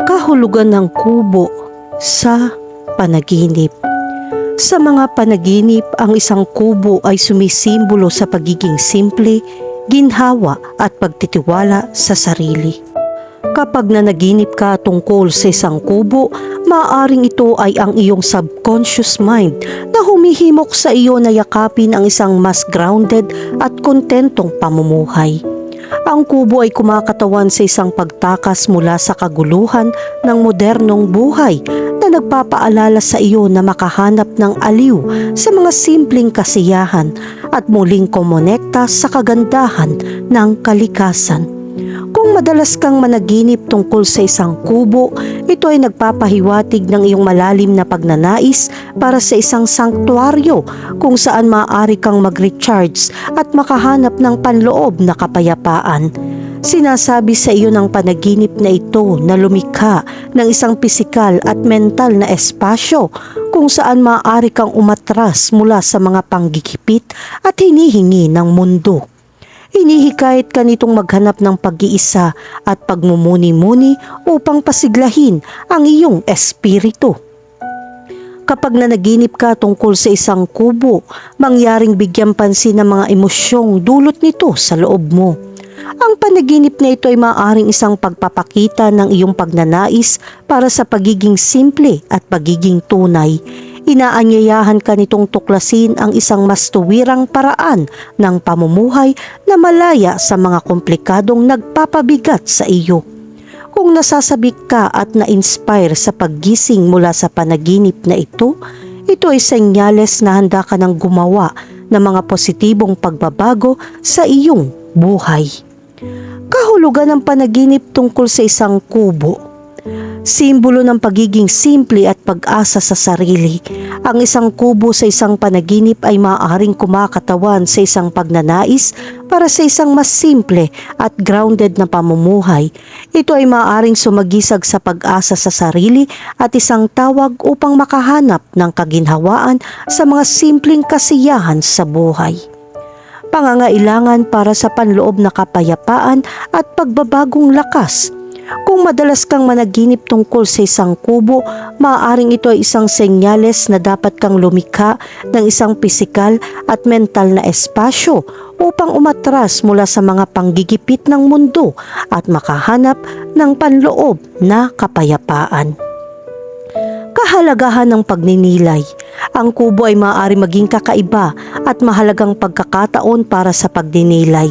Kahulugan ng kubo sa panaginip. Sa mga panaginip, ang isang kubo ay sumisimbolo sa pagiging simple, ginhawa at pagtitiwala sa sarili. Kapag nanaginip ka tungkol sa isang kubo, maaaring ito ay ang iyong subconscious mind na humihimok sa iyo na yakapin ang isang mas grounded at kontentong pamumuhay. Ang kubo ay kumakatawan sa isang pagtakas mula sa kaguluhan ng modernong buhay na nagpapaalala sa iyo na makahanap ng aliw sa mga simpleng kasiyahan at muling kumonekta sa kagandahan ng kalikasan. Kung madalas kang managinip tungkol sa isang kubo, ito ay nagpapahiwatig ng iyong malalim na pagnanais para sa isang sanktuaryo kung saan maaari kang mag-recharge at makahanap ng panloob na kapayapaan. Sinasabi sa iyo ng panaginip na ito na lumikha ng isang pisikal at mental na espasyo kung saan maaari kang umatras mula sa mga panggigipit at hinihingi ng mundo. Hinihikayat ka nitong maghanap ng pag-iisa at pagmumuni-muni upang pasiglahin ang iyong espiritu. Kapag nanaginip ka tungkol sa isang kubo, mangyaring bigyan pansin ng mga emosyong dulot nito sa loob mo. Ang panaginip na ito ay maaaring isang pagpapakita ng iyong pagnanais para sa pagiging simple at pagiging tunay. Inaanyayahan ka nitong tuklasin ang isang mas tuwirang paraan ng pamumuhay na malaya sa mga komplikadong nagpapabigat sa iyo. Kung nasasabik ka at na-inspire sa paggising mula sa panaginip na ito, ito ay senyales na handa ka ng gumawa ng mga positibong pagbabago sa iyong buhay. Kahulugan ng panaginip tungkol sa isang kubo simbolo ng pagiging simple at pag-asa sa sarili. Ang isang kubo sa isang panaginip ay maaaring kumakatawan sa isang pagnanais para sa isang mas simple at grounded na pamumuhay. Ito ay maaaring sumagisag sa pag-asa sa sarili at isang tawag upang makahanap ng kaginhawaan sa mga simpleng kasiyahan sa buhay pangangailangan para sa panloob na kapayapaan at pagbabagong lakas kung madalas kang managinip tungkol sa isang kubo, maaaring ito ay isang senyales na dapat kang lumikha ng isang pisikal at mental na espasyo upang umatras mula sa mga panggigipit ng mundo at makahanap ng panloob na kapayapaan kahalagahan ng pagninilay. Ang kubo ay maaari maging kakaiba at mahalagang pagkakataon para sa pagninilay.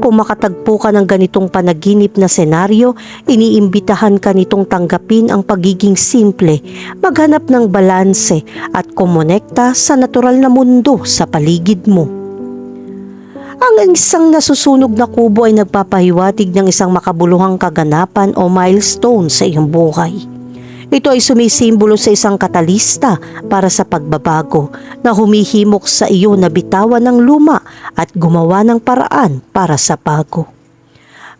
Kung makatagpo ka ng ganitong panaginip na senaryo, iniimbitahan ka nitong tanggapin ang pagiging simple, maghanap ng balanse at kumonekta sa natural na mundo sa paligid mo. Ang isang nasusunog na kubo ay nagpapahiwatig ng isang makabuluhang kaganapan o milestone sa iyong buhay. Ito ay sumisimbolo sa isang katalista para sa pagbabago na humihimok sa iyo na bitawan ng luma at gumawa ng paraan para sa bago.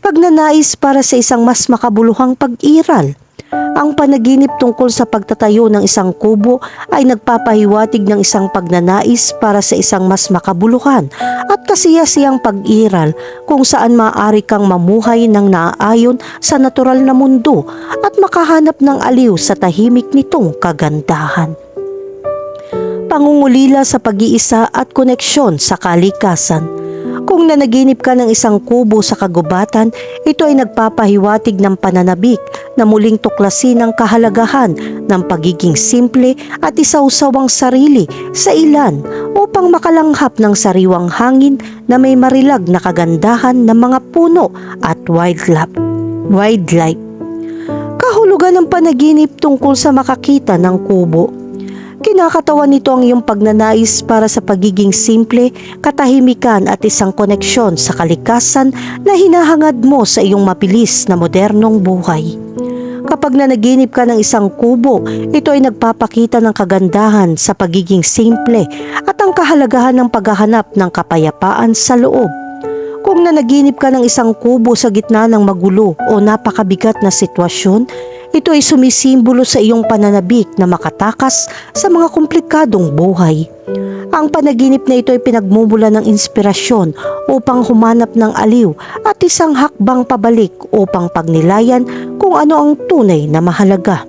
Pagnanais para sa isang mas makabuluhang pag-iral. Ang panaginip tungkol sa pagtatayo ng isang kubo ay nagpapahiwatig ng isang pagnanais para sa isang mas makabuluhan at kasiyasiyang pag-iral kung saan maaari kang mamuhay ng naaayon sa natural na mundo at makahanap ng aliw sa tahimik nitong kagandahan pangungulila sa pag-iisa at koneksyon sa kalikasan. Kung nanaginip ka ng isang kubo sa kagubatan, ito ay nagpapahiwatig ng pananabik na muling tuklasin ang kahalagahan ng pagiging simple at isawsawang sarili sa ilan upang makalanghap ng sariwang hangin na may marilag na kagandahan ng mga puno at wildlife. wildlife. Kahulugan ng panaginip tungkol sa makakita ng kubo. Kinakatawan nito ang iyong pagnanais para sa pagiging simple, katahimikan at isang koneksyon sa kalikasan na hinahangad mo sa iyong mabilis na modernong buhay. Kapag nanaginip ka ng isang kubo, ito ay nagpapakita ng kagandahan sa pagiging simple at ang kahalagahan ng paghahanap ng kapayapaan sa loob. Kung nanaginip ka ng isang kubo sa gitna ng magulo o napakabigat na sitwasyon, Ito ay sumisimbolo sa iyong pananabik na makatakas sa mga komplikadong buhay. Ang panaginip na ito ay pinagmumula ng inspirasyon upang humanap ng aliw at isang hakbang pabalik upang pagnilayan kung ano ang tunay na mahalaga.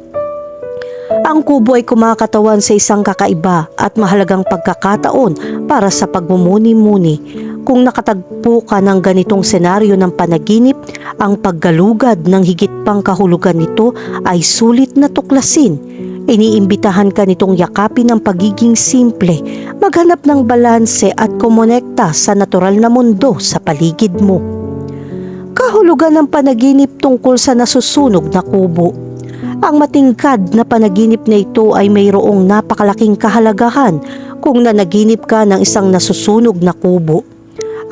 Ang kubo ay kumakatawan sa isang kakaiba at mahalagang pagkakataon para sa pagmumuni-muni. Kung nakatagpo ka ng ganitong senaryo ng panaginip, ang paggalugad ng higit pang kahulugan nito ay sulit na tuklasin. Iniimbitahan ka nitong yakapin ang pagiging simple, maghanap ng balanse at kumonekta sa natural na mundo sa paligid mo. Kahulugan ng panaginip tungkol sa nasusunog na kubo. Ang matingkad na panaginip na ito ay mayroong napakalaking kahalagahan kung nanaginip ka ng isang nasusunog na kubo.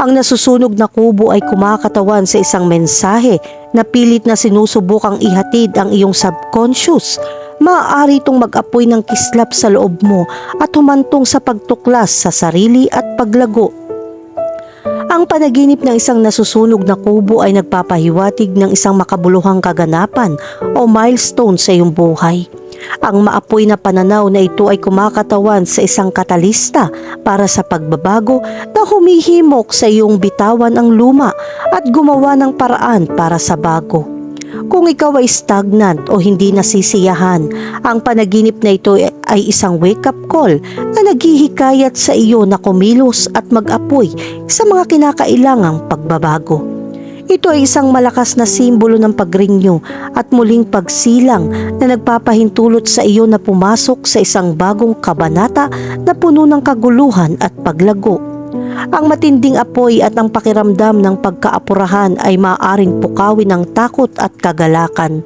Ang nasusunog na kubo ay kumakatawan sa isang mensahe na pilit na sinusubukang ihatid ang iyong subconscious. Maaari itong mag-apoy ng kislap sa loob mo at humantong sa pagtuklas sa sarili at paglago. Ang panaginip ng isang nasusunog na kubo ay nagpapahiwatig ng isang makabuluhang kaganapan o milestone sa iyong buhay. Ang maapoy na pananaw na ito ay kumakatawan sa isang katalista para sa pagbabago na humihimok sa iyong bitawan ang luma at gumawa ng paraan para sa bago. Kung ikaw ay stagnant o hindi nasisiyahan, ang panaginip na ito ay isang wake-up call na naghihikayat sa iyo na kumilos at mag-apoy sa mga kinakailangang pagbabago. Ito ay isang malakas na simbolo ng pagrinyo at muling pagsilang na nagpapahintulot sa iyo na pumasok sa isang bagong kabanata na puno ng kaguluhan at paglago. Ang matinding apoy at ang pakiramdam ng pagkaapurahan ay maaaring pukawin ng takot at kagalakan.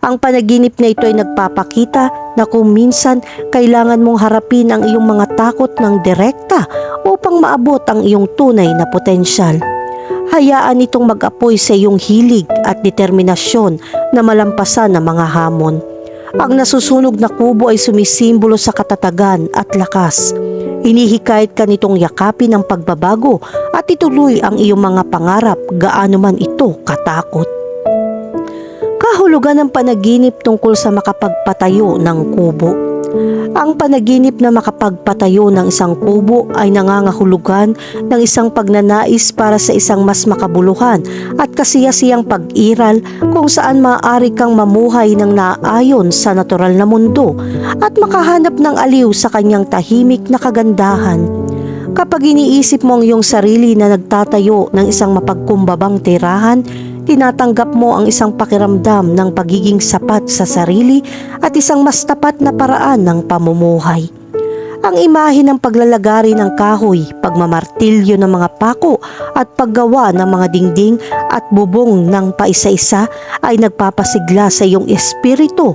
Ang panaginip na ito ay nagpapakita na kung minsan kailangan mong harapin ang iyong mga takot ng direkta upang maabot ang iyong tunay na potensyal. Hayaan itong mag-apoy sa iyong hilig at determinasyon na malampasan ang mga hamon. Ang nasusunog na kubo ay sumisimbolo sa katatagan at lakas. Inihikayat ka nitong yakapin ang pagbabago at ituloy ang iyong mga pangarap gaano man ito katakot. Kahulugan ng panaginip tungkol sa makapagpatayo ng kubo. Ang panaginip na makapagpatayo ng isang kubo ay nangangahulugan ng isang pagnanais para sa isang mas makabuluhan at kasiyasiyang pag-iral kung saan maaari kang mamuhay ng naayon sa natural na mundo at makahanap ng aliw sa kanyang tahimik na kagandahan. Kapag iniisip mo ang iyong sarili na nagtatayo ng isang mapagkumbabang tirahan, tinatanggap mo ang isang pakiramdam ng pagiging sapat sa sarili at isang mas tapat na paraan ng pamumuhay. Ang imahe ng paglalagari ng kahoy, pagmamartilyo ng mga pako at paggawa ng mga dingding at bubong ng paisa-isa ay nagpapasigla sa iyong espiritu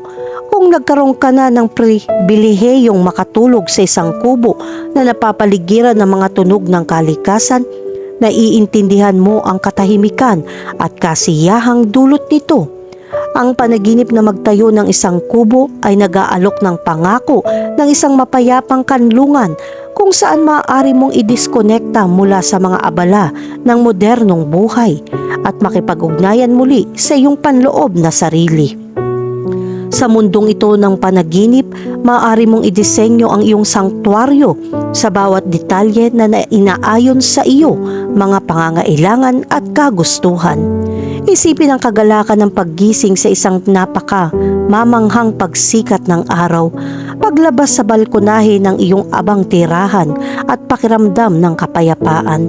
kung nagkaroon ka na ng pribilehiyong makatulog sa isang kubo na napapaligiran ng mga tunog ng kalikasan, naiintindihan mo ang katahimikan at kasiyahang dulot nito. Ang panaginip na magtayo ng isang kubo ay nag-aalok ng pangako ng isang mapayapang kanlungan kung saan maaari mong idiskonekta mula sa mga abala ng modernong buhay at makipag-ugnayan muli sa iyong panloob na sarili. Sa mundong ito ng panaginip, maaari mong idisenyo ang iyong sanktuaryo sa bawat detalye na inaayon sa iyo, mga pangangailangan at kagustuhan. Isipin ang kagalakan ng paggising sa isang napaka mamanghang pagsikat ng araw, paglabas sa balkonahe ng iyong abang tirahan at pakiramdam ng kapayapaan.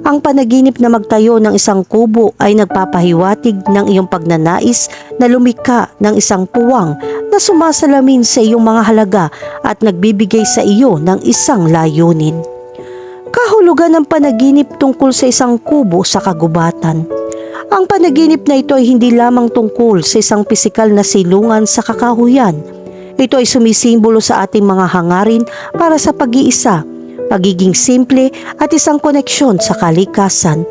Ang panaginip na magtayo ng isang kubo ay nagpapahiwatig ng iyong pagnanais na lumika ng isang puwang na sumasalamin sa iyong mga halaga at nagbibigay sa iyo ng isang layunin. Kahulugan ng panaginip tungkol sa isang kubo sa kagubatan. Ang panaginip na ito ay hindi lamang tungkol sa isang pisikal na silungan sa kakahuyan. Ito ay sumisimbolo sa ating mga hangarin para sa pag-iisa pagiging simple at isang koneksyon sa kalikasan.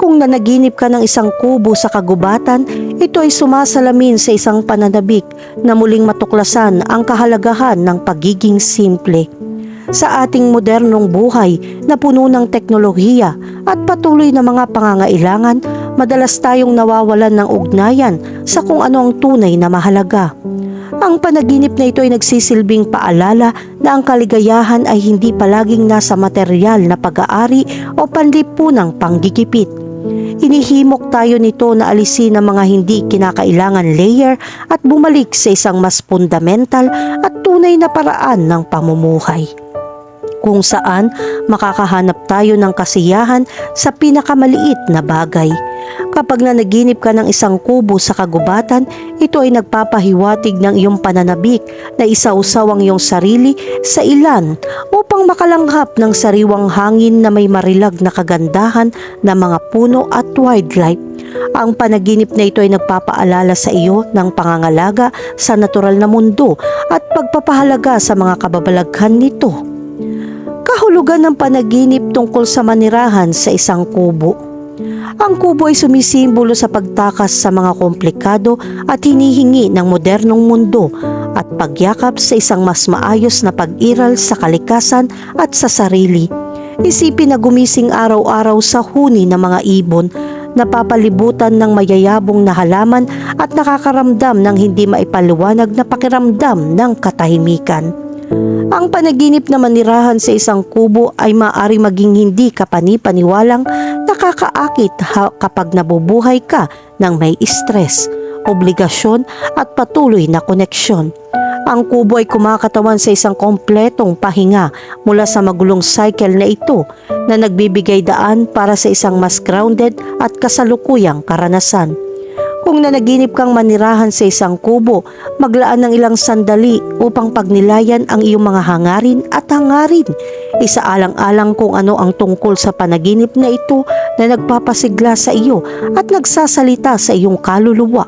Kung nanaginip ka ng isang kubo sa kagubatan, ito ay sumasalamin sa isang pananabik na muling matuklasan ang kahalagahan ng pagiging simple. Sa ating modernong buhay na puno ng teknolohiya at patuloy na mga pangangailangan, madalas tayong nawawalan ng ugnayan sa kung ano ang tunay na mahalaga. Ang panaginip na ito ay nagsisilbing paalala na ang kaligayahan ay hindi palaging nasa material na pag-aari o panlipunang panggigipit. Inihimok tayo nito na alisin ang mga hindi kinakailangan layer at bumalik sa isang mas fundamental at tunay na paraan ng pamumuhay kung saan makakahanap tayo ng kasiyahan sa pinakamaliit na bagay. Kapag nanaginip ka ng isang kubo sa kagubatan, ito ay nagpapahiwatig ng iyong pananabik na isausaw ang iyong sarili sa ilan upang makalanghap ng sariwang hangin na may marilag na kagandahan ng mga puno at wildlife. Ang panaginip na ito ay nagpapaalala sa iyo ng pangangalaga sa natural na mundo at pagpapahalaga sa mga kababalaghan nito kahulugan ng panaginip tungkol sa manirahan sa isang kubo. Ang kubo ay sumisimbolo sa pagtakas sa mga komplikado at hinihingi ng modernong mundo at pagyakap sa isang mas maayos na pag-iral sa kalikasan at sa sarili. Isipin na gumising araw-araw sa huni ng mga ibon, napapalibutan ng mayayabong na halaman at nakakaramdam ng hindi maipaliwanag na pakiramdam ng katahimikan. Ang panaginip na manirahan sa isang kubo ay maaari maging hindi kapani-paniwalang nakakaakit kapag nabubuhay ka ng may stress, obligasyon at patuloy na koneksyon. Ang kubo ay kumakatawan sa isang kompletong pahinga mula sa magulong cycle na ito na nagbibigay daan para sa isang mas grounded at kasalukuyang karanasan. Kung nanaginip kang manirahan sa isang kubo, maglaan ng ilang sandali upang pagnilayan ang iyong mga hangarin at hangarin. Isaalang-alang kung ano ang tungkol sa panaginip na ito na nagpapasigla sa iyo at nagsasalita sa iyong kaluluwa.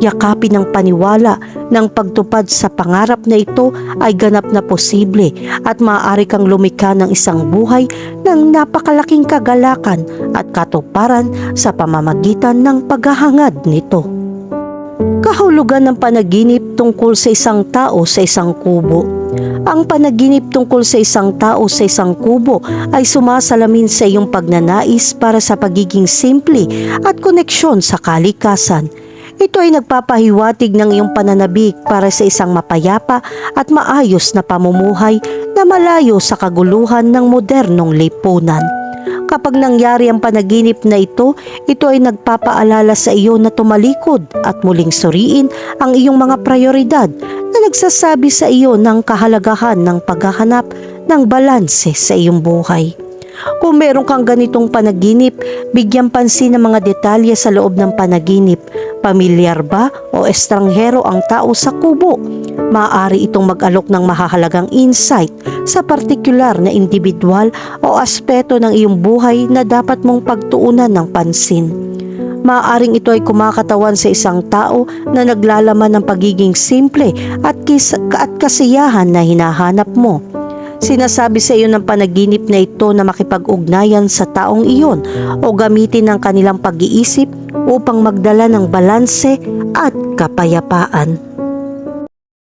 Yakapin ng paniwala ng pagtupad sa pangarap na ito ay ganap na posible at maaari kang lumikha ng isang buhay ng napakalaking kagalakan at katuparan sa pamamagitan ng paghahangad nito. Kahulugan ng panaginip tungkol sa isang tao sa isang kubo. Ang panaginip tungkol sa isang tao sa isang kubo ay sumasalamin sa iyong pagnanais para sa pagiging simple at koneksyon sa kalikasan. Ito ay nagpapahiwatig ng iyong pananabik para sa isang mapayapa at maayos na pamumuhay na malayo sa kaguluhan ng modernong lipunan. Kapag nangyari ang panaginip na ito, ito ay nagpapaalala sa iyo na tumalikod at muling suriin ang iyong mga prioridad na nagsasabi sa iyo ng kahalagahan ng paghahanap ng balanse sa iyong buhay. Kung meron kang ganitong panaginip, bigyan pansin ng mga detalye sa loob ng panaginip. Pamilyar ba o estranghero ang tao sa kubo? Maaari itong mag-alok ng mahahalagang insight sa partikular na individual o aspeto ng iyong buhay na dapat mong pagtuunan ng pansin. Maaaring ito ay kumakatawan sa isang tao na naglalaman ng pagiging simple at, kis- at kasiyahan na hinahanap mo. Sinasabi sa iyo ng panaginip na ito na makipag-ugnayan sa taong iyon o gamitin ang kanilang pag-iisip upang magdala ng balanse at kapayapaan.